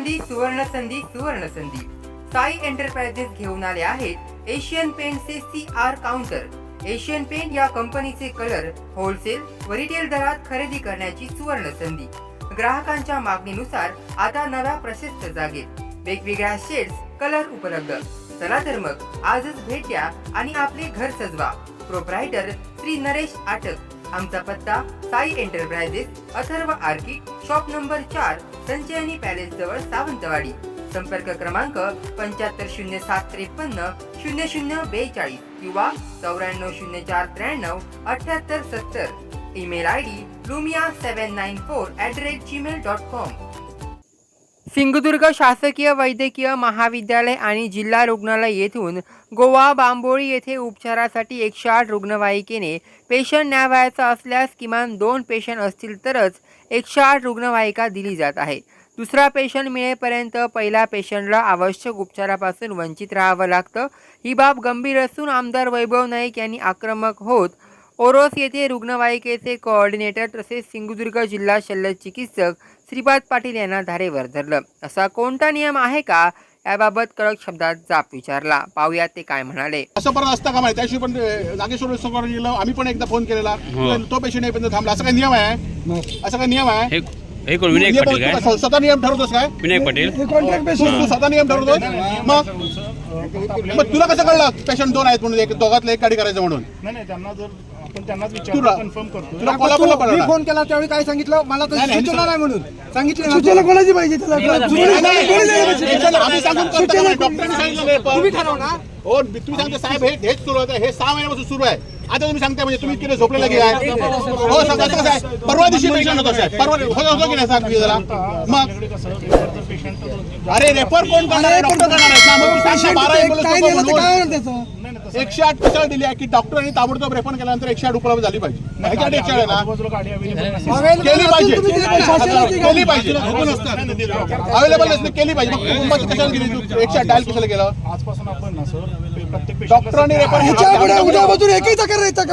सुवर्ण संधी सुवर्ण संधी साई एंटरप्राइजेस घेऊन आले आहेत Asian पेंटचे C R counter. Asian paint या कंपनीचे कलर होलसेल व रिटेल दरात खरेदी करण्याची सुवर्ण संधी ग्राहकांच्या मागणीनुसार आता नव्या प्रशस्त जागेत. वेगवेगळ्या शेड्स कलर उपलब्ध. चला तर मग आजच भेट द्या आणि आपले घर सजवा. प्रोप्रायटर श्री नरेश आटक. आमचा पत्ता Sai enterprises Atharva arcade shop number चार संचयनी पॅलेस जवळ सावंतवाडी. संपर्क क्रमांक पंच्याहत्तर शून्य सात त्रेपन्न शून्य शून्य बेचाळीस किंवा चौऱ्याण्णव शून्य चार त्र्याण्णव अठ्याहत्तर सत्तर. Email I D Lumia seven nine four at the rate Gmail dot com. Sindhudurg शासकीय वैद्यकीय महाविद्यालय आणि जिल्हा रुग्णालय येथून गोवा बांबोळी येथे उपचारासाठी एकशे आठ रुग्णवाहिकेने पेशंट न्यावयाचा असल्यास किमान दोन पेशंट असतील तरच एकशे आठ रुग्णवाहिका दिली जात आहे. दुसरा पेशंट मिळेपर्यंत पहिल्या पेशंटला आवश्यक उपचारापासून वंचित राहावं लागतं. ही बाब गंभीर असून आमदार वैभव नाईक यांनी आक्रमक होत ओरोस येथे रुग्णवाहिकेचे कोऑर्डिनेटर तसेच सिंधुदुर्ग जिल्हा शल्य चिकित्सक श्रीपाद पाटील यांना धारेवर धरलं. असा कोणता नियम आहे का? याबाबत कडक शब्दात जाप विचारला. पाहुयात ते काय म्हणाले. असं परत असतं का माहिती? पण अं, नागेश्वर सोमवार गेलो आम्ही पण एकदा फोन केलेला. हो. तो पेशंट येईपर्यंत थांबला. असं काही नियम आहे? असं काही नियम आहे? हे कोण विनायक नियम- पाटील काय? तू स्वतः नियम ठरवतोस काय? विनायक पाटील. तू तू स्वतः नियम ठरवतोस? मग? मग तुला कसं कळलं? पेशंट दोन आहेत म्हणून एक दोघातलं एक गाडी करायचं म्हणून? नाही नाही त्यांना जर आपण त्यांनाच कन्फर्म करतो. मी फोन केला त्यावेळी काय सांगितलं? मला नाही, सूचना नाही म्हणून. सांगितलं सूचना कोणाची पाहिजे त्याला? आम्ही सांगून करतो का नाही? डॉक्टरांनी सांगितलं तुम्ही पण. ठरव ना. हो तुम्ही सांगता साहेब हे हेच सुरू आहे हे सहा महिन्यापासून सुरू आहे. आता तुम्ही सांगता म्हणजे तुम्ही इतके झोपलेला की काय हो सांगा कसं आहे परवा दिवशी पेशंट होतो साहेब. परवा होता होतो की नाही सांग जरा? मग अरे रेफर कोण करणार आहे? डॉक्टर करणार आहेत ना मग बारा एकशे आठ कशाला दिली आहे की डॉक्टरांनी ताबडतोब रेफर केल्यानंतर एकशे आठ उपलब्ध झाली पाहिजे. एकशे आठ आहे ना? केली पाहिजे. दिली. केली पाहिजे. अवेलेबल नसते केली पाहिजे. मग कुटुंबाची कशाला गेली? तू एकशे आठ डायल कशाला गेलं? आजपासून आपण ना सर प्रत्येक patient डॉक्टरांनी रेफर एकही तक्रार येतात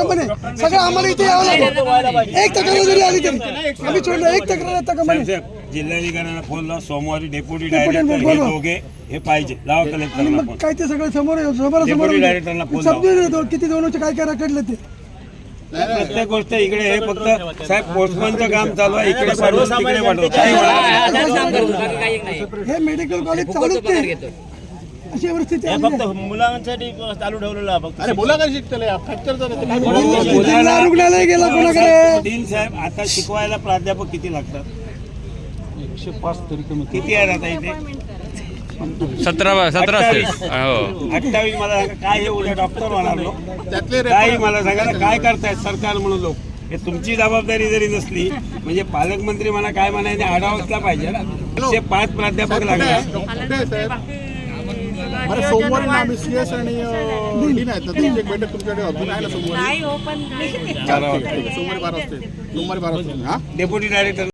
सगळं आम्हाला इथे यावं लागेल. एक तक्रार जरी आली तरी. आम्ही सोडलं एक तक्रार येतात कंपनी जिल्हाधिकाऱ्यांना फोन लाव सोमवारी डेप्युटी डायरेक्टर हे. दोघे हे पाहिजे. लावा आणि कलेक्टरला मग फोन काय ते सगळं समोर समोर Deputy director ला समोर फोन समजून येतो किती दोनचे काय काय रखडले ते. प्रत्येक गोष्ट इकडे हे फक्त साहेब पोस्टमनचं काम चालू आहे इकडे पाठवून तिकडे पाठवून काही म्हणा. हे मेडिकल कॉलेज चालूच नाही अशी परिस्थिती आली आहे. मुलांसाठी चालू ठेवलेलं फक्त अरे बोला काय शिकतले? जिल्हा रुग्णालय गेला कोणाकडे? साहेब आता शिकवायला प्राध्यापक किती लागतात? किती आहेत आता इथे? सतरा सतरा असतील. हो. अठ्ठावीस मला सांगा, काय हे उद्या डॉक्टर म्हणालो त्यातले काही मला सांगा ना, काय करतायत सरकार म्हणून लोक? हे तुमची जबाबदारी जरी नसली म्हणजे पालकमंत्री म्हणा काय म्हणायचे आढावाचला पाहिजे ना. एकशे पाच प्राध्यापक लागले. आहे अरे सोमवारी ना आम्ही सीएस आणि अं, डीन आहेत. ना तुमची एक बैठक तुमच्याकडे अजून आहे ना सोमवारी? नाही हो पण चालतंय, ठीक आहे. सोमवारी बारा वाजता सोमवारी बारा वाजता हा? Deputy director